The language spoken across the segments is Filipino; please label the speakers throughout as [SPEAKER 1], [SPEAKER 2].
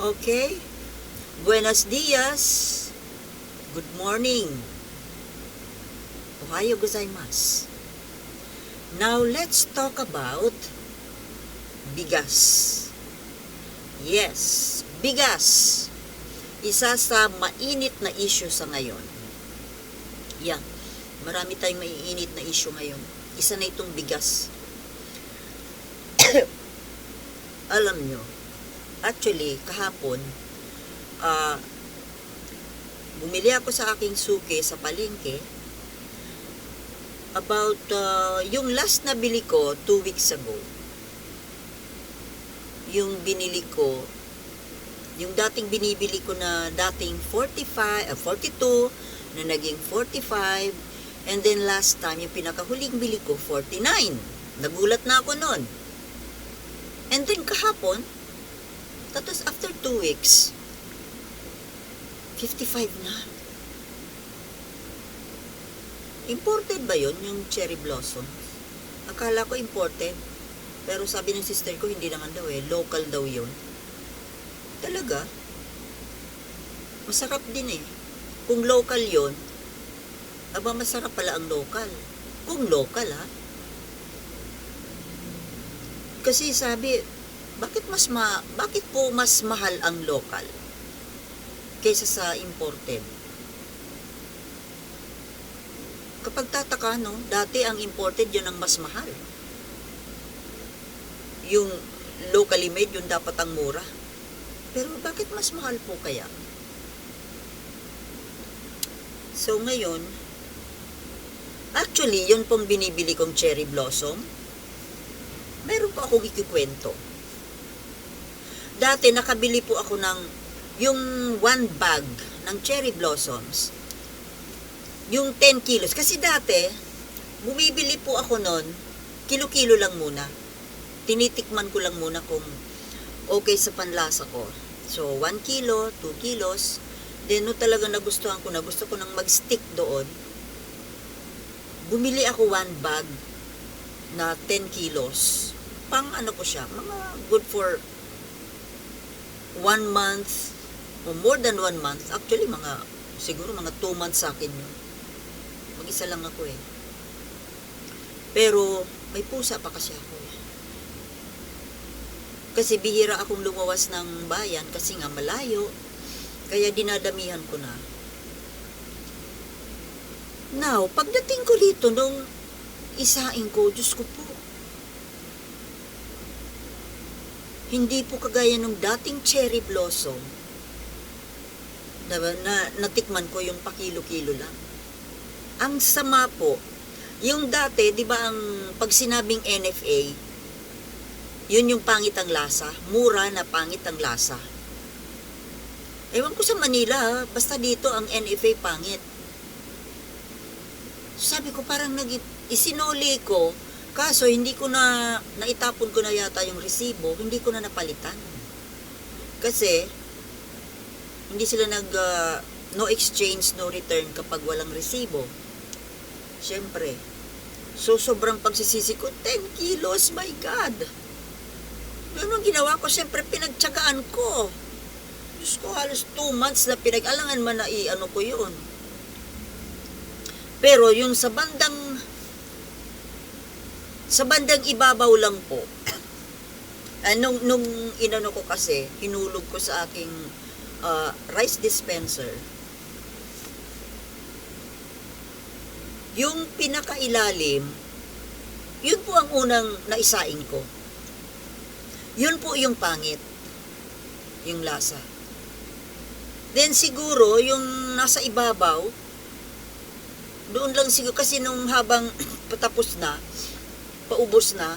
[SPEAKER 1] Okay. Buenos dias. Good morning. Ohayo gozaimasu. Now let's talk about bigas. Yes, bigas. Isa sa mainit na issue sa ngayon. Yan. Marami tayong maiinit na issue ngayon. Isa na itong bigas. Alam nyo, actually, kahapon, ah, bumili ako sa aking suke sa palengke about ah, yung last na bili ko two weeks ago. Yung binili ko, yung dating binibili ko na dating 45, ah, 42, na naging 45, and then last time, yung pinakahuling bili ko, 49. Nagulat na ako nun. And then kahapon, tapos after two weeks, 55 na. Imported ba yon yung cherry blossom? Akala ko imported. Pero sabi ng sister ko, hindi naman daw eh. Local daw yon. Talaga? Masarap din eh. Kung local yon, aba masarap pala ang local. Kung local ha. Kasi sabi, bakit mas ma bakit po mas mahal ang local kaysa sa imported? Kapag tataka, no, dati ang imported yun ang mas mahal. Yung locally made, yun dapat ang mura. Pero bakit mas mahal po kaya? So ngayon, actually, yun pong binibili kong cherry blossom, meron po akong ikikwento. Dati nakabili po ako ng yung one bag ng cherry blossoms, yung 10 kilos. Kasi dati, bumibili po ako nun, kilo-kilo lang muna. Tinitikman ko lang muna kung okay sa panlasa ko. So, 1 kilo, 2 kilos. Then, no talaga nagustuhan ko na, gusto ko nang mag-stick doon. Bumili ako one bag na 10 kilos. Pang ano ko siya, mga good for one month o more than one month. Actually, mga siguro mga 2 months sa akin yun. Mag-isa lang ako eh. Pero may pusa pa kasi ako eh. Kasi bihira akong lumawas ng bayan kasi nga malayo. Kaya dinadamihan ko na. Now, pagdating ko dito nung isain ko, Diyos ko po, hindi po kagaya nung dating cherry blossom na, na natikman ko yung pakilo-kilo lang. Ang sama po, yung dati, di ba ang pag sinabing NFA, yun yung pangit ang lasa, mura na pangit ang lasa. Ewan ko sa Manila, basta dito ang NFA pangit. Sabi ko parang nag isinuli ko, kaso hindi ko na naitapon ko na yata yung resibo, hindi ko na napalitan. Kasi hindi sila nag ah, no exchange, no return kapag walang resibo. Siyempre. So, sobrang pagsisisi ko, 10 kilos, my God. Yun ang ginawa ko, siyempre pinagtsagaan ko. Diyos ko, halos 2 months na pinag-alangan man na i-ano ko yun. Pero yung sa bandang sa bandang ibabaw lang po. Ah, nung, nung inano ko kasi, hinulog ko sa aking ah, rice dispenser. Yung pinakailalim, yun po ang unang naisain ko. Yun po yung pangit. Yung lasa. Then siguro, yung nasa ibabaw, doon lang siguro, kasi nung habang patapos na, paubos na,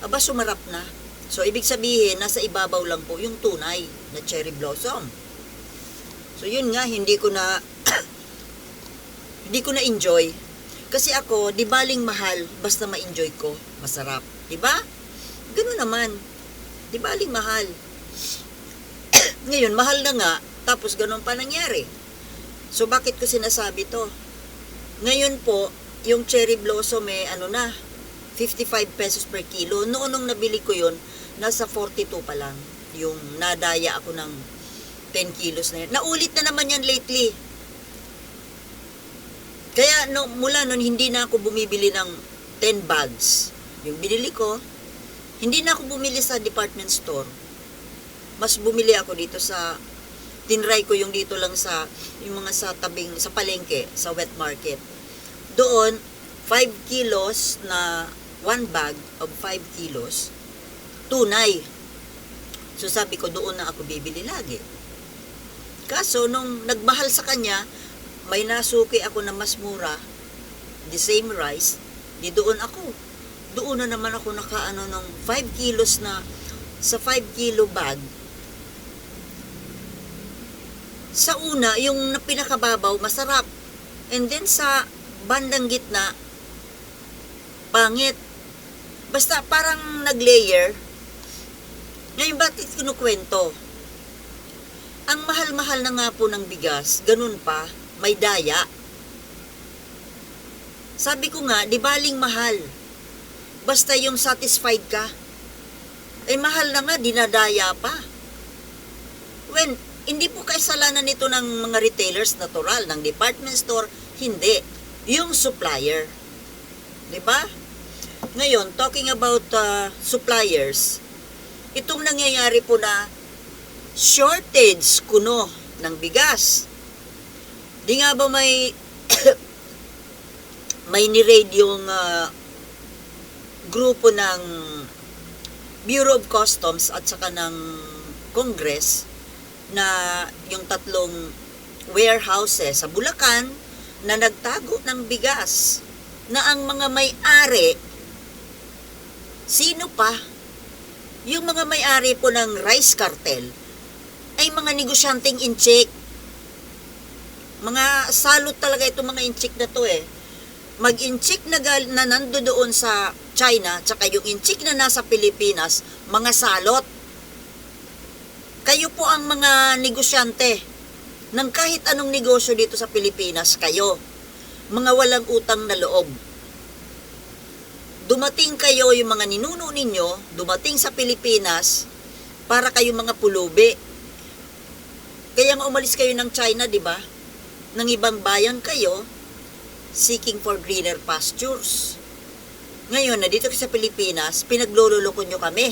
[SPEAKER 1] aba sumarap na. So, ibig sabihin, nasa ibabaw lang po yung tunay na cherry blossom. So, yun nga, hindi ko na, hindi ko na enjoy. Kasi ako, di baling mahal, basta ma-enjoy ko, masarap. Di ba? Ganun naman. Di baling mahal. Ngayon, mahal na nga, tapos ganun pa nangyari. So, bakit ko sinasabi to? Ngayon po, yung cherry blossom eh, ano na, 55 pesos per kilo. Noon nung nabili ko yun, nasa 42 pa lang. Yung nadaya ako ng 10 kilos na yan. Naulit na naman yan lately. Kaya no, mula nun, hindi na ako bumibili ng 10 bags. Yung binili ko, hindi na ako bumili sa department store. Mas bumili ako dito sa, tinry ko yung dito lang sa, yung mga sa tabing, sa palengke, sa wet market. Doon, 5 kilos na, one bag of 5 kilos, tunay. So sabi ko, doon na ako bibili lagi. Kaso, nung nagmahal sa kanya, may nasuki ako na mas mura, the same rice, di doon ako. Doon na naman ako nakaano ng 5 kilos na, sa 5 kilo bag. Sa una, yung na pinakababaw, masarap. And then sa bandang gitna, pangit. Basta parang nag-layer. Ngayon, bakit kinukwento? Ang mahal-mahal na nga po ng bigas, ganun pa, may daya. Sabi ko nga, di baling mahal. Basta yung satisfied ka. Eh mahal na nga, dinadaya pa. When, hindi po kasalanan nito ng mga retailers natural, ng department store, hindi. Yung supplier. Di ba? Ngayon, talking about uh, suppliers, itong nangyayari po na shortage kuno ng bigas. Di nga ba may may ni-raid yung uh, grupo ng Bureau of Customs at saka ng Congress na yung tatlong warehouses sa Bulacan na nagtago ng bigas na ang mga may-ari sino pa? Yung mga may-ari po ng rice cartel ay mga negosyanteng incheck. Mga salot talaga itong mga incheck na to eh. Mag-incheck na, na nando doon sa China tsaka yung incheck na nasa Pilipinas mga salot. Kayo po ang mga negosyante ng kahit anong negosyo dito sa Pilipinas kayo. Mga walang utang na loob dumating kayo yung mga ninuno ninyo, dumating sa Pilipinas, para kayo mga pulubi. Kaya nga umalis kayo ng China, di ba? Nang ibang bayan kayo, seeking for greener pastures. Ngayon, na dito sa Pilipinas, pinaglululoko nyo kami.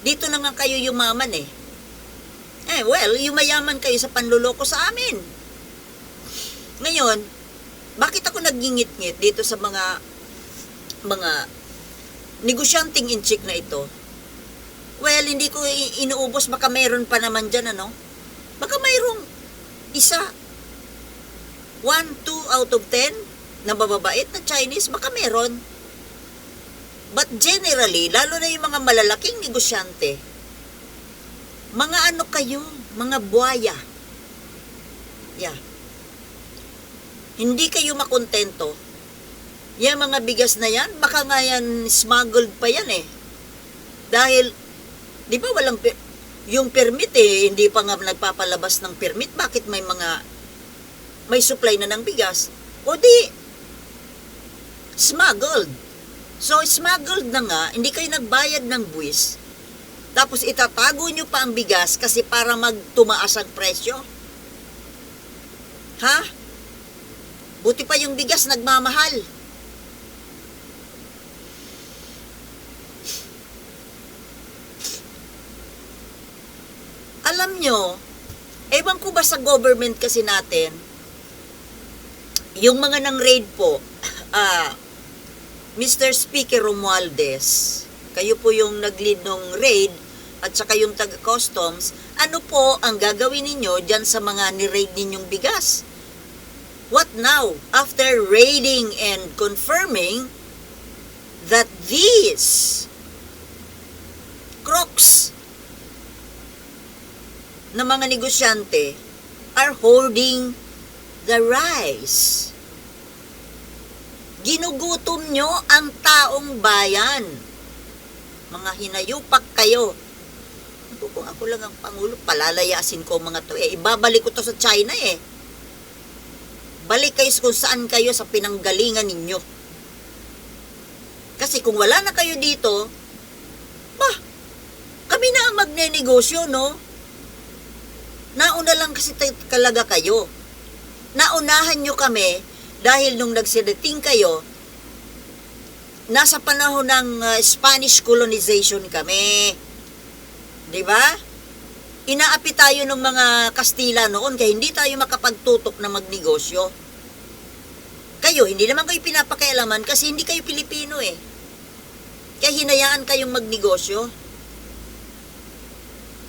[SPEAKER 1] Dito na nga kayo yumaman eh. Eh, well, yumayaman kayo sa panluloko sa amin. Ngayon, bakit ako nagingit-ngit dito sa mga mga negosyanteng inchik na ito, well, hindi ko inuubos, baka mayroon pa naman dyan, ano? Baka mayroong isa, one, two out of ten na mababait na Chinese, baka meron. But generally, lalo na yung mga malalaking negosyante, mga ano kayo, mga buaya. Yeah. Hindi kayo makontento yan mga bigas na yan, baka nga yan smuggled pa yan eh. Dahil, di ba walang, yung permit eh, hindi pa nga nagpapalabas ng permit, bakit may mga, may supply na ng bigas? O di, smuggled. So, smuggled na nga, hindi kayo nagbayad ng buwis, tapos itatago nyo pa ang bigas kasi para magtumaas ang presyo? Ha? Buti pa yung bigas nagmamahal. Alam nyo, ewan ko ba sa government kasi natin, yung mga nang raid po, ah, Mr. Speaker Romualdez, kayo po yung nag-lead ng raid at saka yung taga-customs, ano po ang gagawin ninyo dyan sa mga ni-raid ninyong bigas? What now? After raiding and confirming that these crooks na mga negosyante are hoarding the rice. Ginugutom nyo ang taong bayan. Mga hinayupak kayo. Kung ako lang ang Pangulo, palalayasin ko mga to. Eh, ibabalik ko to sa China eh. Balik kayo kung saan kayo sa pinanggalingan ninyo. Kasi kung wala na kayo dito, bah, kami na ang magnenegosyo, no? Nauna lang kasi ta- talaga kayo. Naunahan nyo kami dahil nung nagsidating kayo, nasa panahon ng uh, Spanish colonization kami. 'Di ba? Inaapi tayo ng mga Kastila noon kaya hindi tayo makapagtutok na magnegosyo. Kayo, hindi naman kayo pinapakialaman kasi hindi kayo Pilipino eh. Kaya hinayaan kayong magnegosyo.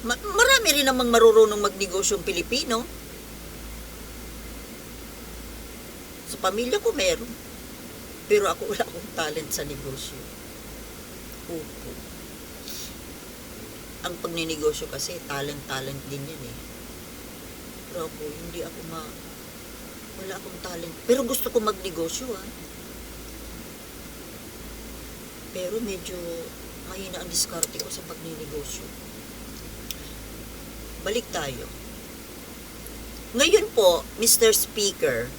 [SPEAKER 1] Ma- marami rin namang marurunong magnegosyo ang Pilipino. Sa pamilya ko meron. Pero ako wala akong talent sa negosyo. Opo. Ang pagninegosyo kasi, talent-talent din yan eh. Pero ako, hindi ako ma... Wala akong talent. Pero gusto ko magnegosyo ah. Pero medyo mahina ang diskarte ko sa pagninegosyo. Balik tayo. Ngayon po, Mr. Speaker,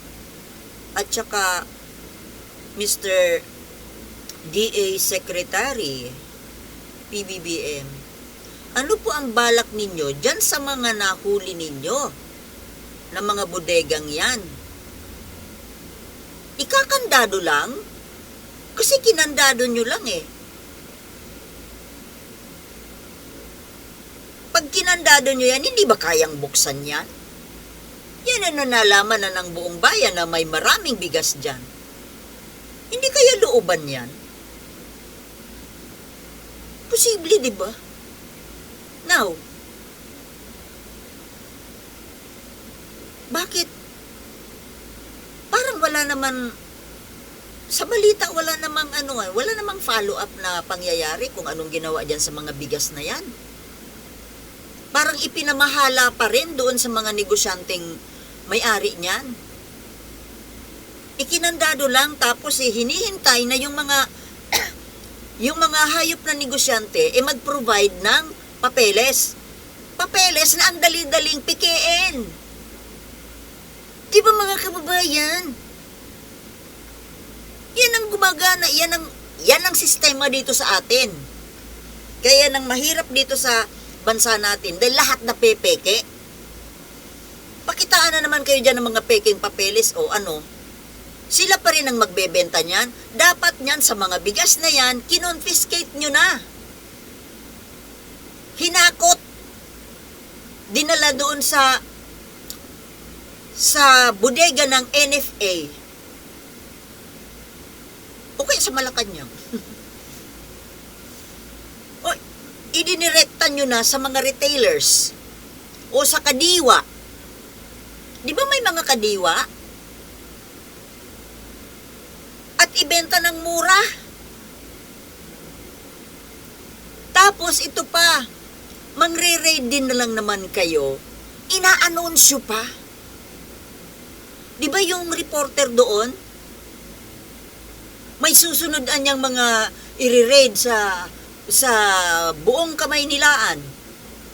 [SPEAKER 1] at saka Mr. DA Secretary, PBBM, ano po ang balak ninyo dyan sa mga nahuli ninyo na mga bodegang yan? Ikakandado lang? Kasi kinandado nyo lang eh. Pag kinandado nyo yan, hindi ba kayang buksan yan? Yan ang nalaman na ng buong bayan na may maraming bigas dyan. Hindi kaya looban yan? Posible, di ba? Now, bakit parang wala naman sa balita wala namang ano eh, wala namang follow up na pangyayari kung anong ginawa diyan sa mga bigas na yan. Parang ipinamahala pa rin doon sa mga negosyanteng may-ari niyan. Ikinandado lang tapos eh, hinihintay na yung mga yung mga hayop na negosyante eh mag-provide ng papeles. Papeles na ang dali-daling pikein. Di ba mga kababayan? Yan ang gumagana, yan ang, yan ang sistema dito sa atin. Kaya nang mahirap dito sa bansa natin dahil lahat na pepeke. Pakitaan na naman kayo dyan ng mga peking papeles o ano. Sila pa rin ang magbebenta niyan. Dapat niyan sa mga bigas na yan, kinonfiscate nyo na. Hinakot. Dinala doon sa sa bodega ng NFA. O kaya sa Malacanang. o, idinirekta nyo na sa mga retailers. O sa kadiwa. Di ba may mga kadiwa? At ibenta ng mura. Tapos ito pa, mangre-raid din na lang naman kayo. Ina-anunsyo pa. Di ba yung reporter doon? May susunod anyang mga i-raid sa sa buong kamay nilaan.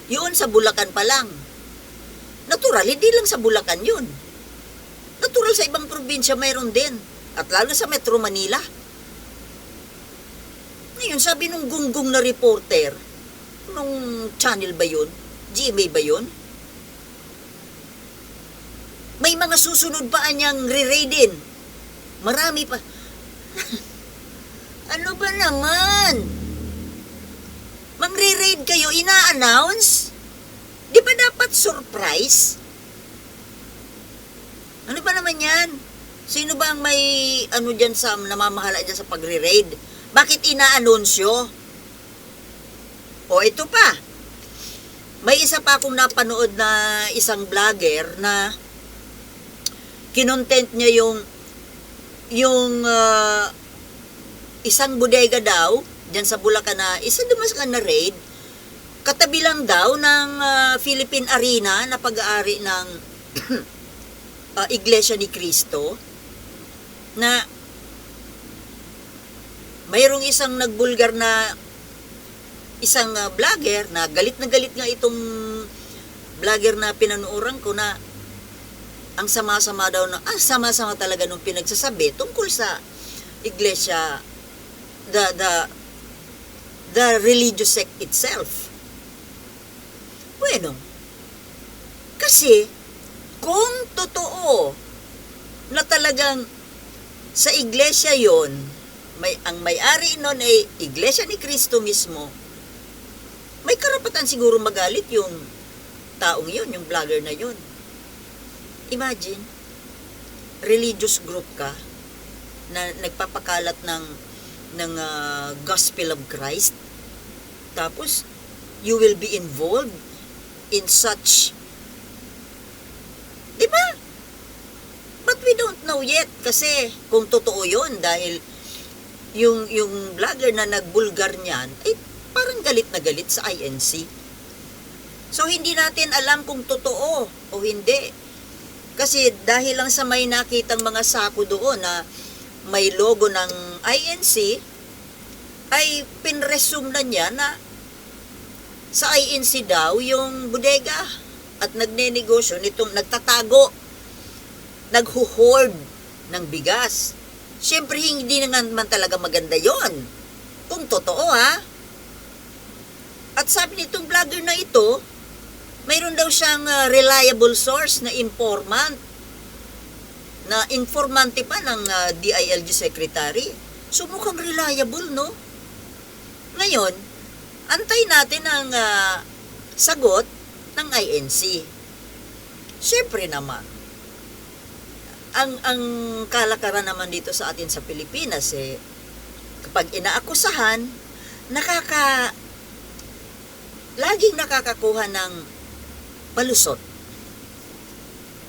[SPEAKER 1] Yun sa Bulacan pa lang. Natural, hindi lang sa Bulacan yun. Natural sa ibang probinsya mayroon din. At lalo sa Metro Manila. Ngayon, sabi nung gunggong na reporter, nung channel ba yun? GMA ba yun? May mga susunod pa anyang re-raidin. Marami pa. ano ba naman? Mangre-raid kayo, ina-announce? Di ba dapat surprise? Ano ba naman yan? Sino ba ang may ano dyan sa namamahala dyan sa pagre-raid? Bakit ina-anunsyo? O ito pa. May isa pa akong napanood na isang vlogger na kinontent niya yung yung ah, isang bodega daw diyan sa Bulacan na isa dumas ka na raid. Katabi lang daw ng ah, Philippine Arena na pag-aari ng ah, Iglesia ni Cristo na mayroong isang nagbulgar na isang ah, vlogger na galit na galit nga itong vlogger na pinanuuran ko na ang sama-sama daw na, ah, sama-sama talaga nung pinagsasabi tungkol sa iglesia, the, the, the religious sect itself. Bueno, Kasi, kung totoo na talagang sa iglesia yon may, ang may-ari nun ay iglesia ni Kristo mismo, may karapatan siguro magalit yung taong yun, yung vlogger na yun. Imagine, religious group ka na nagpapakalat ng ng ah, gospel of Christ. Tapos you will be involved in such 'Di ba? But we don't know yet kasi kung totoo 'yon dahil yung yung vlogger na nagbulgar niyan ay parang galit na galit sa INC. So hindi natin alam kung totoo o hindi. Kasi dahil lang sa may nakitang mga sako doon na may logo ng INC, ay pinresume na niya na sa INC daw yung bodega at nagnenegosyo nitong nagtatago, naghuhoard ng bigas. Siyempre, hindi na naman talaga maganda yon Kung totoo, ha? At sabi nitong vlogger na ito, mayroon daw siyang ah, reliable source na informant na informante pa ng ah, DILG secretary. So mukhang reliable, no? Ngayon, antay natin ang ah, sagot ng INC. Siyempre naman, ang ang kalakaran naman dito sa atin sa Pilipinas eh kapag inaakusahan nakaka laging nakakakuha ng palusot.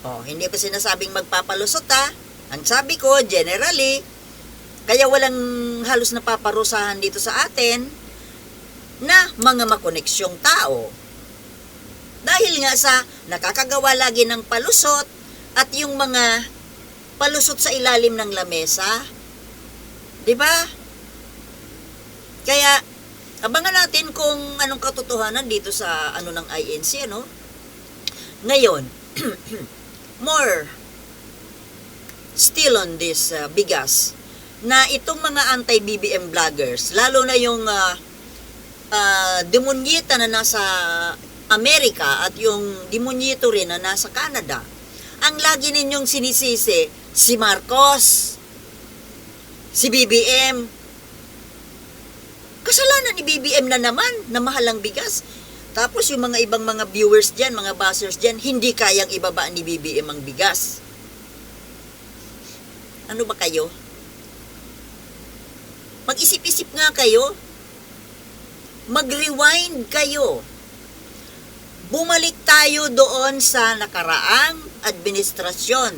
[SPEAKER 1] Oh, hindi ko sinasabing magpapalusot ha. Ang sabi ko, generally, kaya walang halos napaparusahan dito sa atin na mga makoneksyong tao. Dahil nga sa nakakagawa lagi ng palusot at yung mga palusot sa ilalim ng lamesa. 'Di ba? Kaya abangan natin kung anong katotohanan dito sa ano ng INC ano. Ngayon, more still on this uh, bigas na itong mga anti-BBM vloggers, lalo na yung uh, uh, demonyeta na nasa Amerika at yung demonyito rin na nasa Canada, ang lagi ninyong sinisisi, si Marcos, si BBM. Kasalanan ni BBM na naman na mahal ang bigas. Tapos yung mga ibang mga viewers dyan, mga buzzers dyan, hindi kayang ibaba ni BBM ang bigas. Ano ba kayo? Mag-isip-isip nga kayo. Mag-rewind kayo. Bumalik tayo doon sa nakaraang administrasyon.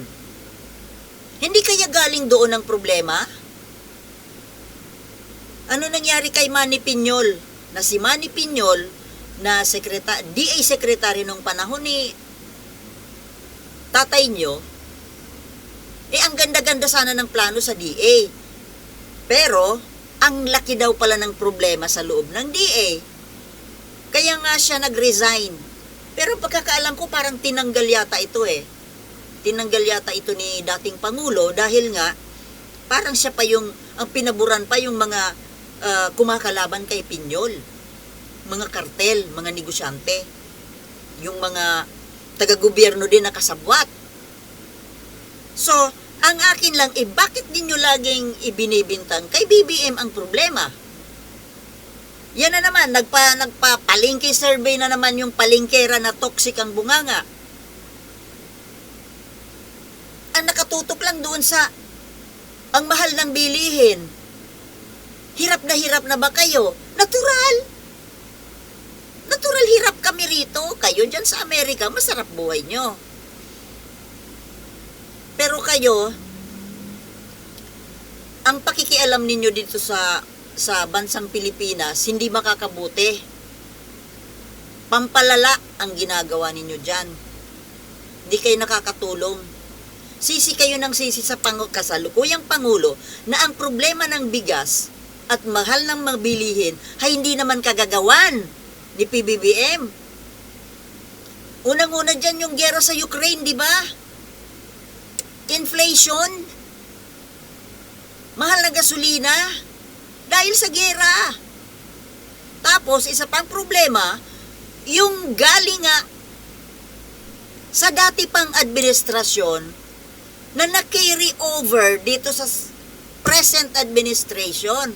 [SPEAKER 1] Hindi kaya galing doon ang problema? Ano nangyari kay Manny Piñol? Na si Manny Piñol na sekreta DA secretary nung panahon ni tatay nyo, eh ang ganda-ganda sana ng plano sa DA. Pero, ang laki daw pala ng problema sa loob ng DA. Kaya nga siya nag-resign. Pero pagkakaalam ko parang tinanggal yata ito eh. Tinanggal yata ito ni dating Pangulo dahil nga parang siya pa yung, ang pinaburan pa yung mga ah, kumakalaban kay Pinyol. Mga kartel, mga negosyante. Yung mga taga-gobyerno din na kasabwat. So, ang akin lang, eh, bakit ninyo laging ibinibintang kay BBM ang problema? Yan na naman, nagpa, nagpa-palengke survey na naman yung palengkera na toxic ang bunganga. Ang nakatutok lang doon sa ang mahal ng bilihin. Hirap na hirap na ba kayo? Natural. Natural hirap kami rito. Kayo dyan sa Amerika, masarap buhay nyo. Pero kayo, ang pakikialam ninyo dito sa sa bansang Pilipinas hindi makakabuti. Pampalala ang ginagawa ninyo dyan. Hindi kayo nakakatulong. Sisi kayo ng sisi sa pang kasalukuyang Pangulo na ang problema ng bigas at mahal ng mabilihin ay hindi naman kagagawan ni PBBM. Unang-una dyan yung gera sa Ukraine, di ba? Inflation. Mahal na gasolina. Dahil sa gera. Tapos, isa pang problema, yung galing nga sa dati pang administrasyon na na-carry over dito sa present administration.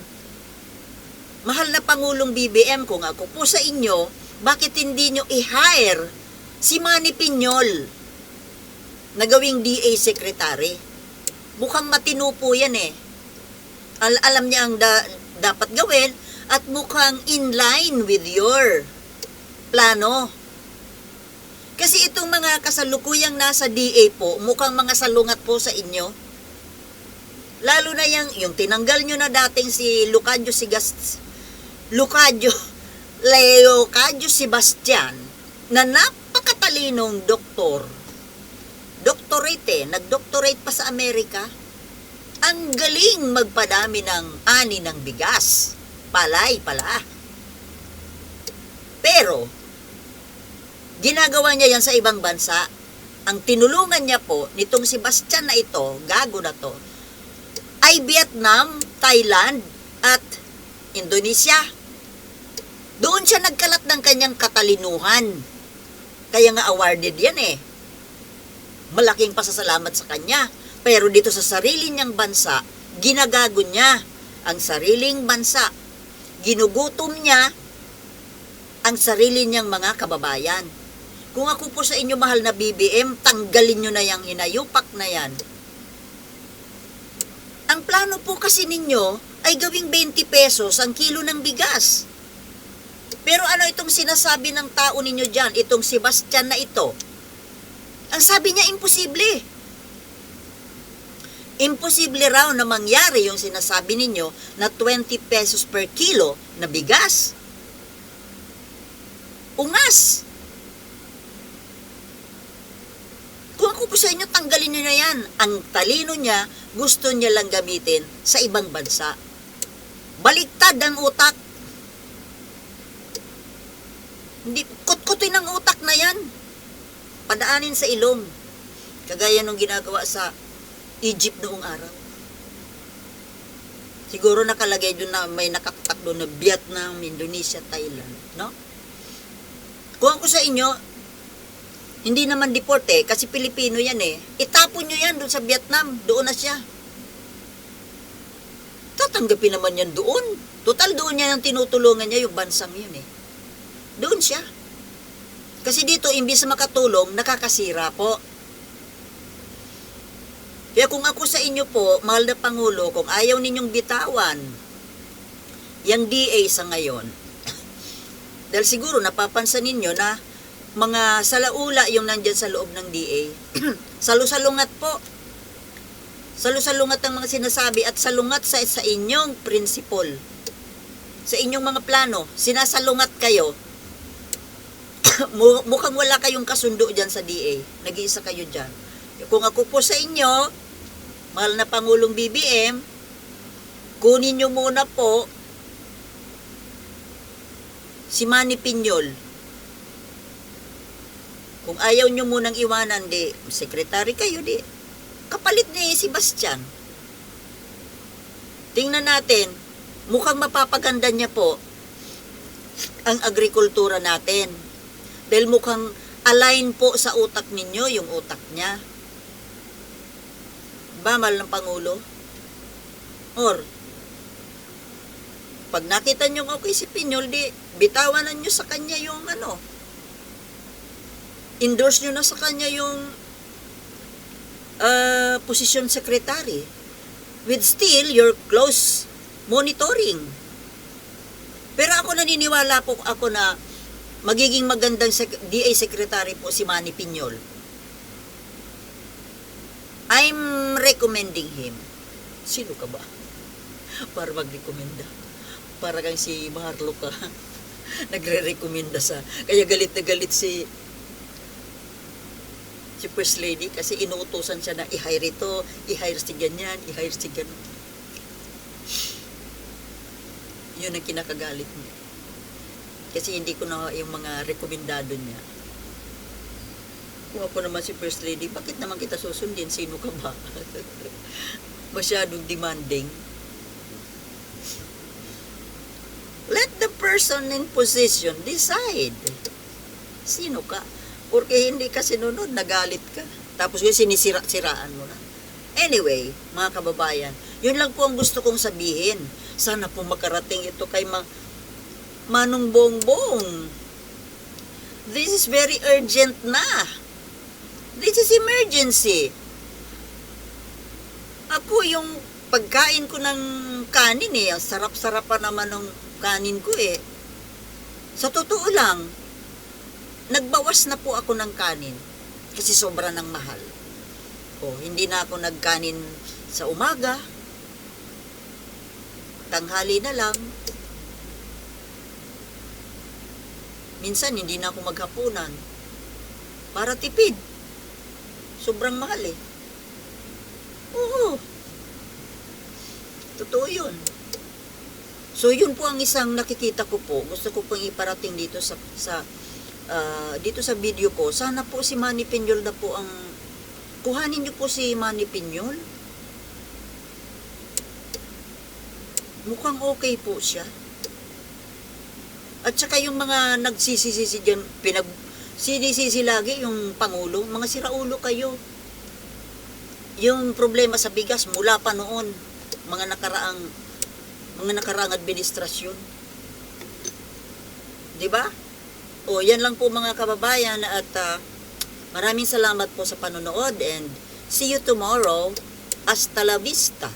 [SPEAKER 1] Mahal na Pangulong BBM, kung ako po sa inyo, bakit hindi nyo i-hire si Manny Piñol na gawing DA Secretary? Mukhang matino po yan eh. Al- alam niya ang da- dapat gawin at mukhang in line with your plano. Kasi itong mga kasalukuyang nasa DA po, mukhang mga salungat po sa inyo. Lalo na yung, yung tinanggal nyo na dating si Lucadio Sigas, Lucadio, Leocadio Sebastian, na napakatalinong doktor. Doctorate eh, nag-doctorate pa sa Amerika. Ang galing magpadami ng ani ng bigas. Palay pala. Pero, ginagawa niya yan sa ibang bansa. Ang tinulungan niya po, nitong si Bastian na ito, gago na to, ay Vietnam, Thailand, at Indonesia. Doon siya nagkalat ng kanyang katalinuhan. Kaya nga awarded yan eh. Malaking pasasalamat sa kanya. Pero dito sa sarili niyang bansa, ginagago niya ang sariling bansa. Ginugutom niya ang sarili niyang mga kababayan. Kung ako po sa inyo mahal na BBM, tanggalin nyo na yung hinayupak na yan. Ang plano po kasi ninyo ay gawing 20 pesos ang kilo ng bigas. Pero ano itong sinasabi ng tao ninyo dyan, itong Sebastian na ito? Ang sabi niya, imposible. Imposible raw na mangyari yung sinasabi ninyo na 20 pesos per kilo na bigas. Ungas. Kung ako po sa inyo, tanggalin nyo na yan. Ang talino niya, gusto niya lang gamitin sa ibang bansa. Baliktad ang utak. Hindi, kutkutin ang utak na yan. Padaanin sa ilong. Kagaya nung ginagawa sa Egypt noong araw. Siguro nakalagay doon na may nakatatak doon na Vietnam, Indonesia, Thailand. No? Kung ako sa inyo, hindi naman deporte kasi Pilipino yan eh. Itapon nyo yan doon sa Vietnam. Doon na siya. Tatanggapin naman yan doon. Total doon niya ang tinutulungan niya yung bansang yun eh. Doon siya. Kasi dito, imbis na makatulong, nakakasira po. Kaya kung ako sa inyo po, mahal na Pangulo, kung ayaw ninyong bitawan, yung DA sa ngayon, dahil siguro napapansin ninyo na mga salaula yung nandyan sa loob ng DA. Salusalungat po. Salusalungat ang mga sinasabi at salungat sa, sa inyong principle. Sa inyong mga plano. Sinasalungat kayo. Mu- Mukhang wala kayong kasundo dyan sa DA. Nag-iisa kayo dyan. Kung ako po sa inyo, mahal na Pangulong BBM, kunin nyo muna po si Manny Piñol. Kung ayaw nyo munang iwanan, di, sekretary kayo, di, kapalit ni si Bastian. Tingnan natin, mukhang mapapaganda niya po ang agrikultura natin. Dahil mukhang align po sa utak ninyo yung utak niya. Ba, mahal ng Pangulo? Or, pag nakita nyo okay si Pinyol, di, bitawanan nyo sa kanya yung ano, endorse nyo na sa kanya yung uh, posisyon secretary with still your close monitoring. Pero ako naniniwala po ako na magiging magandang sec- DA secretary po si Manny Piñol. I'm recommending him. Sino ka ba? Para mag-recommenda. Para kang si Marlo ka. Nagre-recommenda sa... Kaya galit na galit si si First Lady kasi inuutosan siya na i-hire ito, i-hire si ganyan, i-hire si ganun. Yun ang kinakagalit niya. Kasi hindi ko na yung mga rekomendado niya. Kung ako naman si First Lady, bakit naman kita susundin? Sino ka ba? Masyadong demanding. Let the person in position decide. Sino ka? Porque hindi ka sinunod, nagalit ka. Tapos yung sinisira-siraan mo na. Anyway, mga kababayan, yun lang po ang gusto kong sabihin. Sana po makarating ito kay ma Manong Bongbong. This is very urgent na. This is emergency. Ako yung pagkain ko ng kanin eh, sarap-sarap pa naman ng kanin ko eh. Sa totoo lang, nagbawas na po ako ng kanin kasi sobra ng mahal. O, hindi na ako nagkanin sa umaga. Tanghali na lang. Minsan, hindi na ako maghapunan. Para tipid. Sobrang mahal eh. Oo. Totoo yun. So, yun po ang isang nakikita ko po. Gusto ko pong iparating dito sa, sa ah, dito sa video ko. Sana po si Manny Pinyol na po ang kuhanin niyo po si Manny Pinyol. Mukhang okay po siya. At saka yung mga nagsisisisi dyan, pinag, sinisisi lagi yung Pangulo, mga siraulo kayo. Yung problema sa bigas mula pa noon, mga nakaraang, mga nakaraang administrasyon. Di ba? O, yan lang po mga kababayan at ah, maraming salamat po sa panonood and see you tomorrow. Hasta la vista.